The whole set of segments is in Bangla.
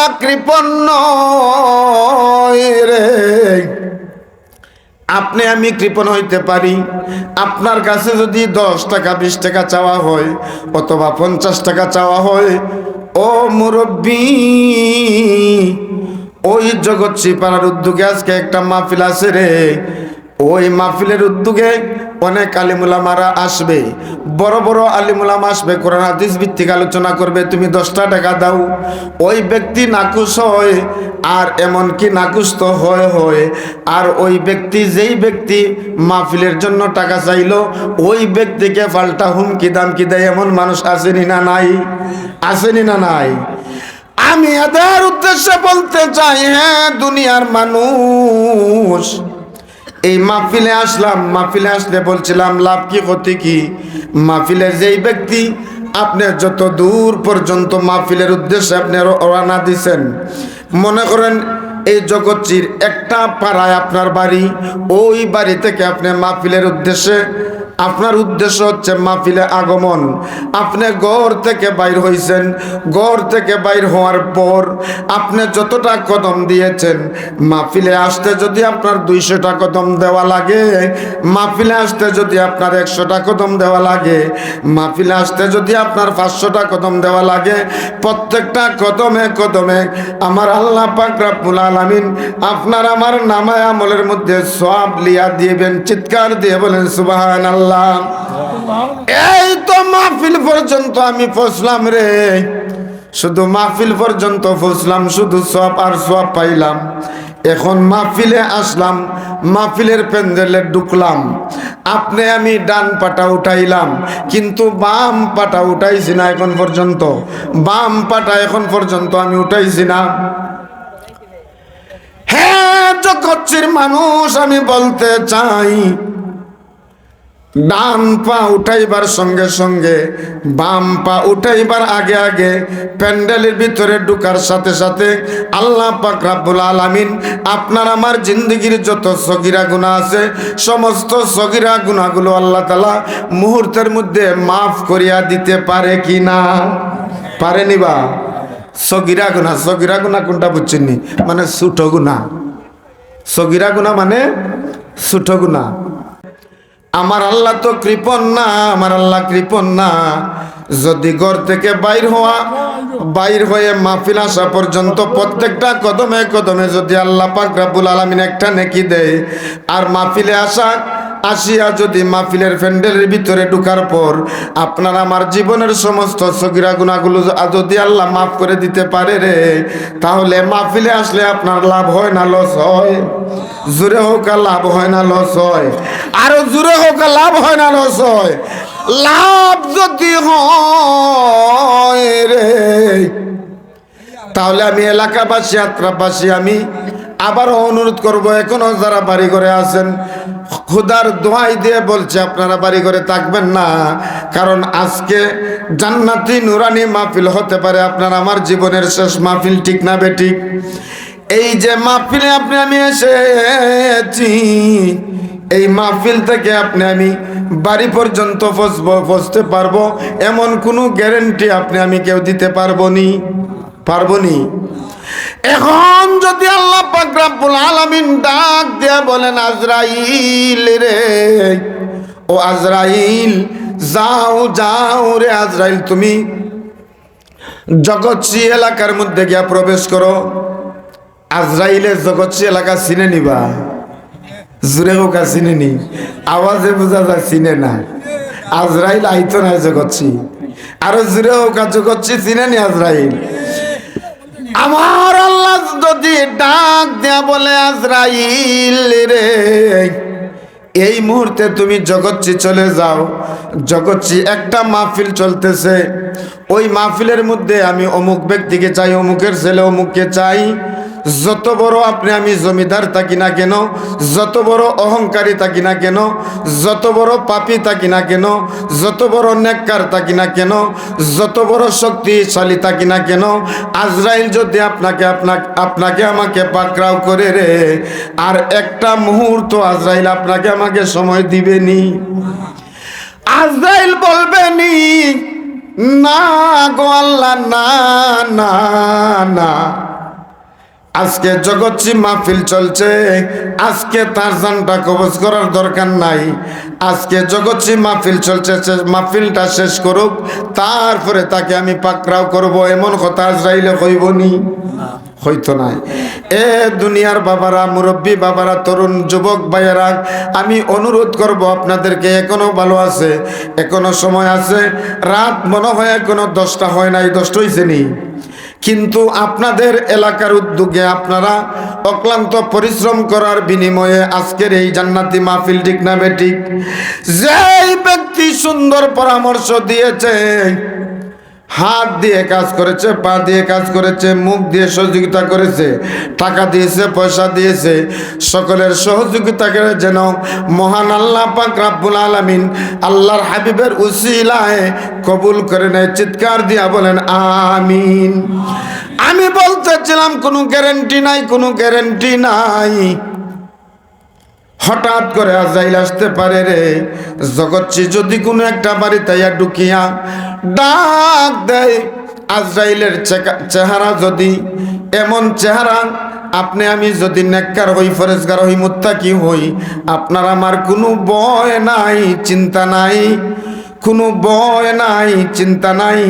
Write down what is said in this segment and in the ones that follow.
আল্লাহ কৃপন্ন রে। আপনি আমি কৃপণ হইতে পারি। আপনার কাছে যদি দশ টাকা, বিশ টাকা চাওয়া হয়, অথবা পঞ্চাশ টাকা চাওয়া হয়, ও মুরব্বী, ওই জগৎ পাড়ার উদ্যোগে আজকে একটা মাহফিল আছে রে। ওই মাহফিলের উদ্যোগে অনেক আলিমুলামারা আসবে। বড় বড় আলিমুলাম আসবে, কোরআন, হাদিস ভিত্তিক আলোচনা করবে, তুমি দশটা টাকা দাও। ওই ব্যক্তি নাকুশ হয় আর এমন কি নাকুশ তো হয় হয়। আর ওই ব্যক্তি যেই ব্যক্তি মাহফিলের জন্য টাকা চাইলো, ওই ব্যক্তিকে পাল্টা হুমকি দামকি দেয়, এমন মানুষ আসেনি না নাই? আসেনি না নাই? আমি এদের উদ্দেশ্যে বলতে চাই হ্যাঁ দুনিয়ার মানুষ এই মাহফিলে আসলাম, মাহফিলে আসলে বলছিলাম, লাভ কি, ক্ষতি কি? মাহফিলের যেই ব্যক্তি আপনি যত দূর পর্যন্ত মাহফিলের উদ্দেশ্যে আপনি রওনা দিছেন, মনে করেন এই জগৎচির একটা পাড়ায় আপনার বাড়ি, ওই বাড়ি থেকে আপনি মাহফিলের উদ্দেশ্যে আপনার উদ্দেশ্য হচ্ছে মাহফিলে আগমন। আপনি গড় থেকে বাইর হয়েছেন গড় থেকে বাইর হওয়ার পর আপনি যতটা কদম দিয়েছেন, মাহফিলে আসতে যদি আপনার দুইশোটা কদম দেওয়া লাগে, মাহফিলে আসতে যদি আপনার একশোটা কদম দেওয়া লাগে, মাহফিলে আসতে যদি আপনার পাঁচশোটা কদম দেওয়া লাগে, প্রত্যেকটা কদমে কদমে আমার আল্লাহ পাক রাব্বুল আলামিন আপনার আমার নামায় আমলের মধ্যে সব লিয়া দিবেন, চিৎকার দিয়ে বলেন সুবাহান আল্লাহ এই তো মাহফিল পর্যন্ত আমি পৌঁছলাম রে। শুধু মাহফিল পর্যন্ত পৌঁছলাম, শুধু সব আর সব পাইলাম। এখন মাহফিলে আসলাম, মাহফিলের প্যান্ডেলে ঢুকলাম। আপনি আমি ডান পাটা উঠাইলাম, কিন্তু বাম পাটা উঠাইছি না এখন পর্যন্ত। বাম পাটা এখন পর্যন্ত আমি উঠাইছি না। হ্যাঁ জগৎচির মানুষ, আমি বলতে চাই ডান পা উঠাইবার সঙ্গে সঙ্গে বাম পা উঠাইবার আগে আগে প্যান্ডেলের ভিতরে ঢুকার সাথে সাথে আল্লাহ পাক রাব্বুল আলামিন আপনার আমার জিন্দগির যত সগিরা গুণা আছে, সমস্ত সগিরা গুণাগুলো আল্লাহ তালা মুহূর্তের মধ্যে মাফ করিয়া দিতে পারে কি না পারেনি বা? সগিরা গুণা সগিরা গুণা কোনটা বুঝছেননি? মানে ছোট গুণা সগিরা গুণা মানে ছোট গুণা আমার আল্লাহ তো কৃপন না, আমার আল্লাহ কৃপন না। যদি ঘর থেকে বাইর হওয়া, বাইর হয়ে মাহফিল আসা পর্যন্ত প্রত্যেকটা কদমে কদমে যদি আল্লাহ পাক রাব্বুল আলামিন একটা নেকি দেয়, আর মাহফিলে আসা আসিয়া যদি মাহফিলের প্যান্ডেলের ভিতরে ঢুকার পর আপনার আমার জীবনের সমস্ত সগিরা গুণাগুলো যদি আল্লাহ মাফ করে দিতে পারে রে, তাহলে মাহফিলে আসলে আপনার লাভ হয় না, লস হয়। জোরে হোক লাভ হয় না, লস হয়। আরও জোরে হোক লাভ হয় না, লস হয়। লাভ যদি হয় রে, তাহলে আমি এলাকাবাসী যাত্রাবাসী আমি আবারও অনুরোধ করব এখনও যারা বাড়ি ঘরে আছেন, খুদার দোয়াই দিয়ে বলছে, আপনারা বাড়ি ঘরে থাকবেন না, কারণ আজকে জান্নাতি নুরানি মাহফিল হতে পারে, আপনার আমার জীবনের শেষ মাহফিল ঠিক না বেঠিক এই যে মাহফিলে আপনি, আমি এসেছি, এই মাহফিল থেকে আপনি, আমি বাড়ি পর্যন্ত পৌঁছতে পারব, এমন কোনো গ্যারেন্টি আপনি, আমি কেউ দিতে পারব নি? পারব নি? এখন যদি আল্লাহ পাক রাব্বুল আলামিন ডাক দিয়া বলেন, আজরাইল রে, ও আজরাইল, যাও যাও রে আজরাইল, তুমি জগৎসি এলাকার মধ্যে গিয়া প্রবেশ করো। আজরাইলের জগৎসি এলাকা চিনে নিবা। জুড়ে হোকা চিনে নি। আওয়াজে বোঝা যায় চিনে না। আজরাইল আইতো না জগৎসি আরও জুড়ে হোকা জগৎসি চিনে নি আজরাইল। আমার আল্লাহ যদি ডাক দেয়া বলে, আজরাইল রে, এই মুহূর্তে তুমি জগৎচি চলে যাও। জগৎচি একটা মাহফিল চলতেছে। ওই মাহফিলের মধ্যে আমি অমুক ব্যক্তিকে চাই, অমুকের ছেলে, অমুককে চাই। যত বড় আপনি আমি জমিদার থাকি না কেন, যত বড় অহংকারী থাকি না কেন, যত বড় পাপি থাকি না কেন, যত বড় নেককার থাকি না কেন, যত বড় শক্তিশালী থাকি না কেন, আজরাইল যদি আপনাকে আপনাকে আপনাকে আমাকে পাকড়াও করে রে, আর একটা মুহূর্ত আজরাইল আপনাকে আমাকে সময় দিবেনি আজরাইল বলবেনি না গো আল্লাহ, না না না। আজকে জগৎসি মাহফিল চলছে, আজকে তার জানটা কবজ করার দরকার নাই। আজকে জগৎসি মাহফিল চলছে মাহফিলটা শেষ করুক, তারপরে তাকে আমি পাকড়াও করব, এমন কথা আজরাইলে কইবনি হইতো নাই। এ দুনিয়ার বাবারা, মুরব্বী বাবারা, তরুণ যুবক ভাইয়েরা, আমি অনুরোধ করব আপনাদেরকে, এখনও ভালো আছে, এখনও সময় আছে। রাত মনে হয় এখনও দশটা হয় নাই, দশটা হয়েছে নি? কিন্তু আপনাদের এলাকার উদ্যোগে আপনারা অক্লান্ত পরিশ্রম করার বিনিময়ে আজকের এই জান্নাতি মাহফিল ঠিক না বেঠিক যেই ব্যক্তি সুন্দর পরামর্শ দিয়েছে হাত দিয়ে কাজ করেছে, পা দিয়ে কাজ করেছে, মুখ দিয়ে সহযোগিতা করেছে, টাকা দিয়েছে, পয়সা দিয়েছে। সকলের সহযোগিতাকে যেন মহান আল্লাহ পাক রাব্বুল আলামিন আল্লাহর হাবিবের উসিলায় কবুল করে নেয়। চিৎকার দিয়া বলেন, আমিন। আমি বলতেছিলাম, কোনো গ্যারেন্টি নাই, কোনো গ্যারেন্টি নাই। হঠাৎ করে আজাইল আসতে পারে রে। জগৎচি যদি কোনো একটা বাড়ি তাইয়া ঢুকিয়া ডাক দেয়, আজরাইলের চেহারা যদি এমন চেহারা, আপনি আমি যদি নেককার হই ফরেজগার হই, মুত্তাকি হই, আপনার আমার কোনো বয় নাই, চিন্তা নাই। কোনো ভয় নাই, চিন্তা নাই।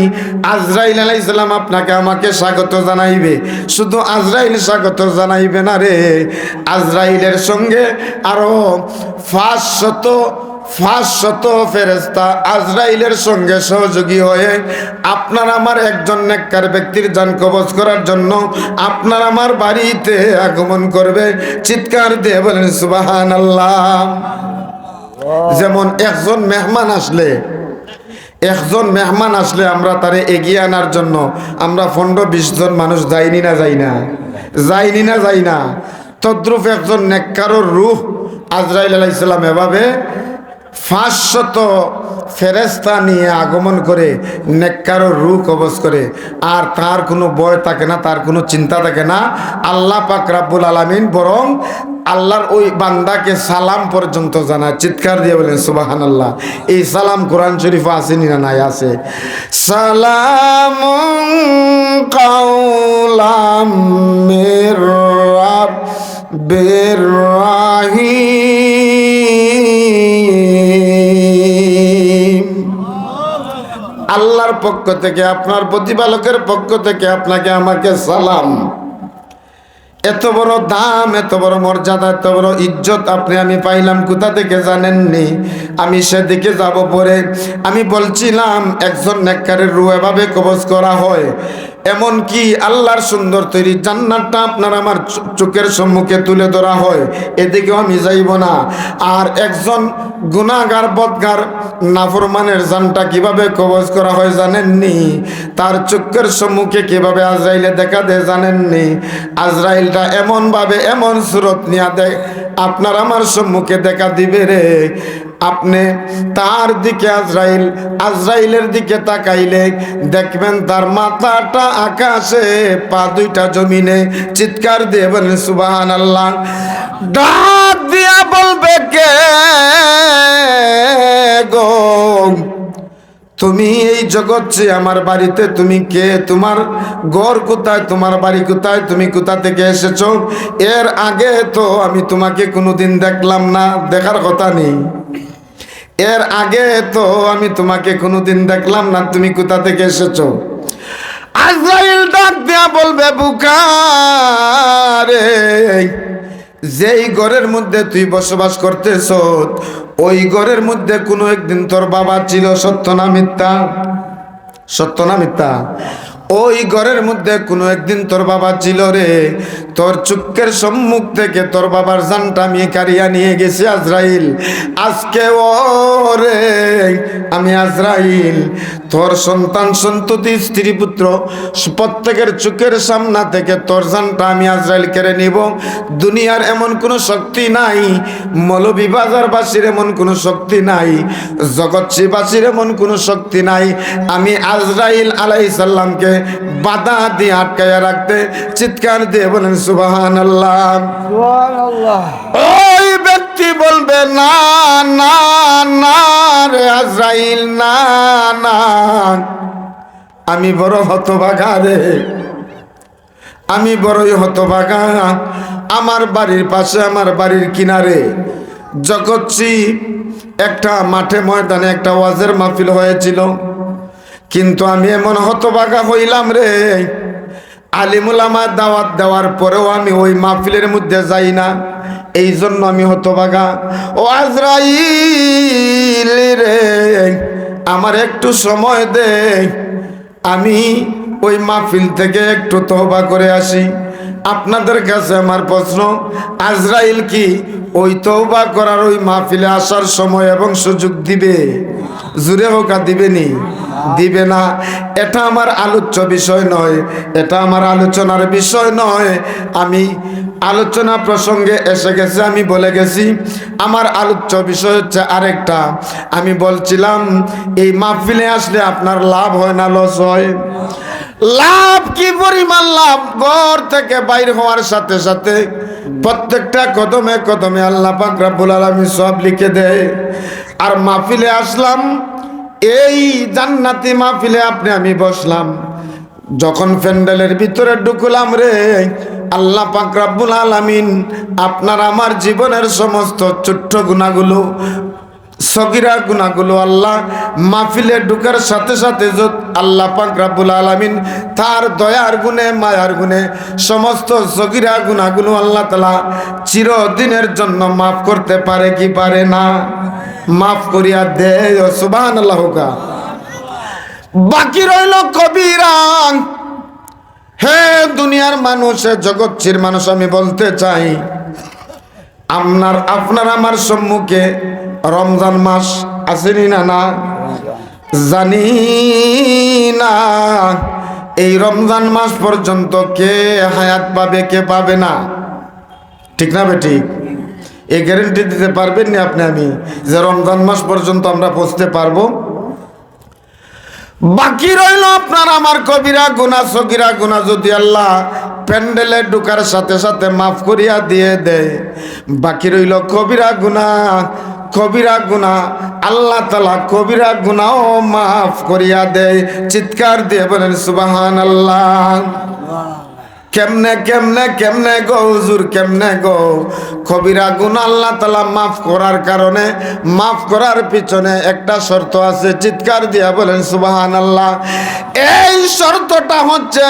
আজরাইল আলাইসালাম আপনাকে আমাকে স্বাগত জানাইবে। শুধু আজরাইল স্বাগত জানাইবে না রে। আজরাইলের সঙ্গে আরও পাঁচশত পাঁচশত ফেরেস্তা আজরাইলের সঙ্গে সহযোগী হয়ে আপনার আমার একজন নেককার ব্যক্তির যান কবজ করার জন্য আপনার আমার বাড়িতে আগমন করবে। চিৎকার দিয়ে বলেন সুবাহান আল্লাহ যেমন একজন মেহমান আসলে, একজন মেহমান আসলে আমরা তারে এগিয়ে আনার জন্য আমরা পনেরো বিশ জন মানুষ যাইনি না যাই না, যাইনি না যাই না। তদ্রুপ একজন নেককারর রুহ আজরাইল আলাইসাল্লাম এভাবে পাঁচশত ফেরেস্তা নিয়ে আগমন করে নেককারো রু কবজ করে। আর তার কোনো বয় থাকে না, তার কোনো চিন্তা থাকে না। আল্লাহ পাক রাব্বুল আলামিন বরং আল্লাহর ওই বান্দাকে সালাম পর্যন্ত জানায়। চিৎকার দিয়ে বলেন সুবাহান আল্লাহ এই সালাম কোরআন শরীফ আসেনি না নাই? আছে। সালাম কাউলাম রাহিম। আল্লাহর পক্ষ থেকে, আপনার প্রতিপালকের পক্ষ থেকে আপনাকে আমাকে সালাম। এত বড় দাম, এত বড় মর্যাদা, এত বড় ইজ্জত আপনি আমি পাইলাম, কোথা থেকে জানেননি? আমি সেদিকে যাব পরে। আমি বলছিলাম, একজন নেককারের রু এভাবে কবজ করা হয়। এমন কি আল্লাহর সুন্দর তৈরি জান্নাতটা আপনার আমার চোখের সম্মুখে তুলে ধরা হয়, এদিকেও আমি যাইব না। আর একজন গুণাগার বদগার, নাফরমানের জানটা কীভাবে কবজ করা হয় জানেননি? তার চোখের সম্মুখে কীভাবে আজরাইলে দেখা দেয় জানেননি? আজরাইলটা এমনভাবে এমন সুরত নিয়া দেয় আপনার আমার সম্মুখে দেখা দিবে রে। আপনি তার দিকে আজরাইল, আজরাইলের দিকে তাকাইলে দেখবেন তার মাথাটা আকাশে, পা দুইটা জমিনে চিৎকার দিয়ে বলেন সুবাহান আল্লাহ ডাক দিয়া বলবে কে গো? তুমি এই জগৎ যে আমার বাড়িতে, তুমি কে? তোমার ঘর কোথায়? তোমার বাড়ি কোথায়? তুমি কোথা থেকে এসেছ? এর আগে তো আমি তোমাকে কোনোদিন দেখলাম না, দেখার কথা নেই। এর আগে তো আমি তোমাকে কোনোদিন দেখলাম না, তুমি কোথা থেকে এসেছ? আজরাইল ডাক দেয়া বলবে বুকারে যেই ঘরের মধ্যে তুই বসবাস করতেছ ওই ঘরের মধ্যে কোনো একদিন তোর বাবা ছিল সত্য না মিথ্যা? সত্য না মিথ্যা? ওই ঘরের মধ্যে কোনো একদিন তোর বাবা ছিল রে। তোর চুক্কের সম্মুখ থেকে তোর বাবার জানটা আমি কারিয়া নিয়ে গেছি আজরাইল। আজকে ও রে। আমি আজরাইল তোর সন্তান সন্ততি স্ত্রী পুত্র প্রত্যেকের চোখের সামনা থেকে তোর জানটা আমি আজরাইল কেড়ে নিব। দুনিয়ার এমন কোনো শক্তি নাই মৌলভীবাজারবাসীর এমন কোনো শক্তি নাই জগৎসীবাসীর এমন কোনো শক্তি নাই। আমি আজরাইল আলাই সাল্লামকে বাধা দিয়ে আটকাইয়া রাখতে চিৎকার দিয়ে বলেন সুবাহান আল্লাহ ওই ব্যক্তি বলবে না না না আমি বড় হতভাগা রে। আমি বড়ই হতভাগা। আমার বাড়ির পাশে আমার বাড়ির কিনারে জগৎসি একটা মাঠে ময়দানে একটা ওয়াজের মাহফিল হয়েছিল। কিন্তু আমি এমন হতভাগা হইলাম রে। আলিমুলামা দাওয়াত দেওয়ার পরেও আমি ওই মাহফিলের মধ্যে যাই না। এই জন্য আমি হতভাগা। ও আজরাইল! রে আমার একটু সময় দে। আমি ওই মাহফিল থেকে একটু তহবা করে আসি। আপনাদের কাছে আমার প্রশ্ন, আজরাইল কি ওই তৌবা করার ওই মাহফিলে আসার সময় এবং সুযোগ দিবে? জুড়ে হোকা দিবেনি দিবে না। এটা আমার আলোচ্য বিষয় নয়। এটা আমার আলোচনার বিষয় নয়। আমি আলোচনা প্রসঙ্গে এসে গেছে, আমি বলে গেছি, আমার আলোচ্য বিষয় হচ্ছে আরেকটা। আমি বলছিলাম, এই মাহফিলে আসলে আপনার লাভ হয় না, লস হয়? লাভ কি পরিমাণ লাভ? ঘর থেকে বাইর হওয়ার সাথে সাথে প্রত্যেকটা কদমে কদমে আল্লাহ পাক রাব্বুল আলামিন সব লিখে দেয়। আর মাহফিলে আসলাম, এই জান্নাতি মাহফিলে আপনি, আমি বসলাম। যখন প্যান্ডেলের ভিতরে ঢুকলাম রে, আল্লাহ পাক রাব্বুল আলামিন আপনার আমার জীবনের সমস্ত ছোট্ট গুণাগুলো সগিরা গুণাগুলো আল্লাহ মাহফিলে ঢুকার সাথে সাথে আল্লাহ পাক রাব্বুল আলামিন তার দয়ার গুণে, মায়ার গুণে সমস্ত সগিরা গুণাগুলো আল্লাহ তালা চিরদিনের জন্য মাফ করতে পারে কি পারে না? মাফ করিয়া দে সুবাহান আল্লাহ বাকি রইল কবিরাং হে দুনিয়ার মানুষ জগৎচির মানুষ, আমি বলতে চাই আপনার আপনার আমার সম্মুখে রমজান মাস আসেনি না না? জানি না। এই রমজান মাস পর্যন্ত কে হায়াত পাবে, কে পাবে না? ঠিক না বেটি এই গ্যারেন্টি দিতে পারবেন না আপনি আমি যে রমজান মাস পর্যন্ত আমরা পৌঁছতে পারব। বাকি রইল আপনার আমার কবিরা, গুনা সগিরা, গুনা যদি আল্লাহ প্যান্ডেলে ঢুকার সাথে সাথে মাফ করিয়া দিয়ে দেয়। বাকি রইল কবিরা, গুনা কবিরা, গুনা, আল্লাহ তালা কবিরা, গুনাও মাফ করিয়া দেয়। চিৎকার দিয়ে বলেন সুবাহান আল্লাহ কেমনে কেমনে কেমনে গো হুজুর, কেমনে গো? কবিরা গুণ আল্লাহ তালা মাফ করার কারণে, মাফ করার পিছনে একটা শর্ত আছে, চিৎকার দিয়া বলেন সুবাহান আল্লাহ এই শর্তটা হচ্ছে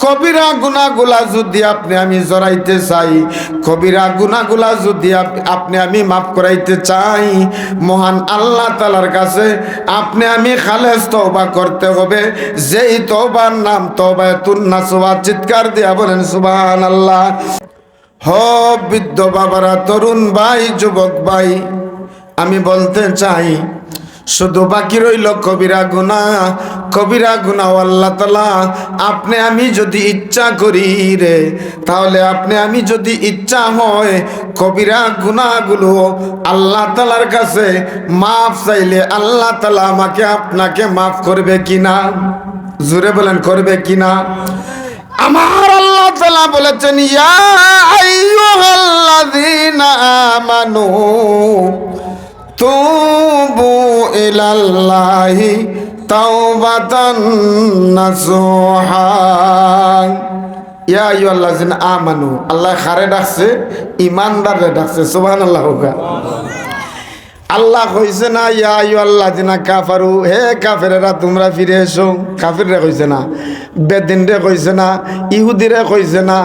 কবিরা গুণাগুলা যদি আপনি, আমি জড়াইতে চাই কবিরা গুণাগুলা যদি আপ- আপনি আমি মাফ করাইতে চাই, মহান আল্লাহ তালার কাছে আপনি আমি খালেজ তওবা করতে হবে। যেই তওবার নাম তওবায় তুন্নাসোয়া চিৎকার দিয়া বলেন সুবহান আল্লাহ হ বৃদ্ধ বাবারা, তরুণ ভাই, যুবক ভাই, আমি বলতে চাই, শুধু বাকি রইল কবিরা গুনা কবিরা গুনা আল্লাহ তালা আপনি আমি যদি ইচ্ছা করি রে, তাহলে আপনি আমি যদি ইচ্ছা হয়, কবিরা গুনাগুলো আল্লাহ তালার কাছে মাফ চাইলে আল্লাহ তালা আমাকে, আপনাকে মাফ করবে কিনা? জোরে বলেন, করবে কিনা? আমার আল্লাহ তালা বলেছেন, ইয়া আইয়ুহাল্লাযীনা আমানু ইলাল্লাহি ইয়া আমানু, আল্লাহ খারে ডাকছে? ইমানদারে ডাকছে, সুবহানাল্লাহ আল্লাহ কইছে না, ইয়া আল্লাহ জিনা কাফারু, হে কাফেরেরা, তোমরা ফিরে এসো। কাফিররে কইছে না, বেদিনরে কইছে না, ইহুদিরে কইছে না,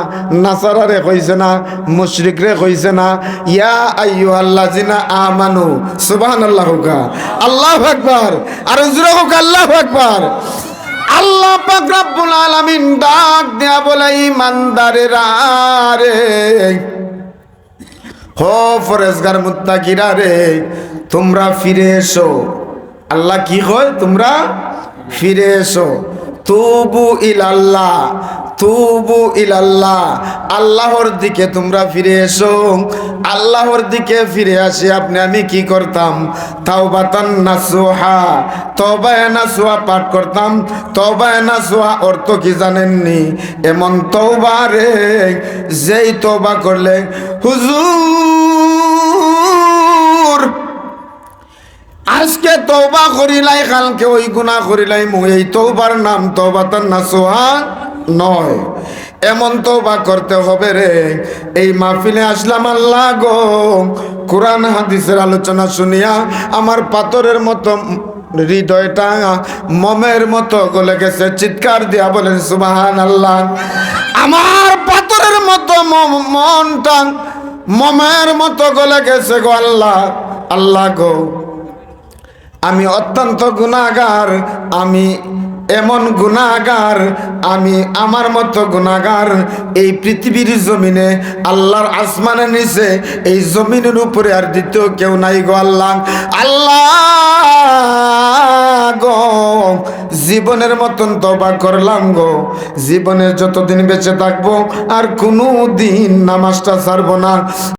নাসারারে কইছে না, মুশরিকরে কইছে না। ইয়া আইয়ু আল্লাহ জিনা আমানু। সুবহানাল্লাহ হুকা। আল্লাহ আকবার। আর জুরে হোক, আল্লাহ আকবার। আল্লাহ পাক রব্বুল আলামিন ডাক দেয়া বলে, ইমানদারেরা রে, হো ফরেজগার মুত্তাকিরা রে তোমরা ফিরে এসো। আল্লাহ কি কয়? তোমরা ফিরে এসো। তুবু ইলাল্লাহ তুবু ইলাল্লাহ। আল্লাহর দিকে তোমরা ফিরে এসো। আল্লাহর দিকে ফিরে আসি আপনি, আমি কি করতাম? তাওবাতান নাসুহা তবায় নাসুহা পাঠ করতাম। তবায় নাসুহা অর্থ কি জানেননি? এমন তওবা রে, যেই তওবা করলে হুজুর করিলাই কালকে ওই গুনাহ করিলাই মই এই তওবার নাম তওবাতান নাসুহা নয়। এমন তওবা করতে হবে রে, এই মাহফিলে আসলাম আল্লাহ গো। কোরআন, হাদিসের আলোচনা শুনিয়া আমার পাথরের মতো হৃদয়টা, মমের মতো গলে গেছে চিৎকার দিয়া বলেন সুবাহান আল্লাহ আমার পাথরের মতো মনটা মমের মতো গলে গেছে গো আল্লাহ আল্লাহ গো। আমি অত্যন্ত গুণাগার, আমি এমন গুণাগার, আমি আমার মতো গুণাগার। এই পৃথিবীর জমিনে, আল্লাহর আসমানের নিচে, এই জমিনের উপরে আর দ্বিতীয় কেউ নাই গো আল্লাহ। আল্লাহ গো, জীবনের মতন তবা করলাম গো। জীবনের যতদিন বেঁচে থাকব, আর কোনো দিন নামাজটা ছাড়বো না।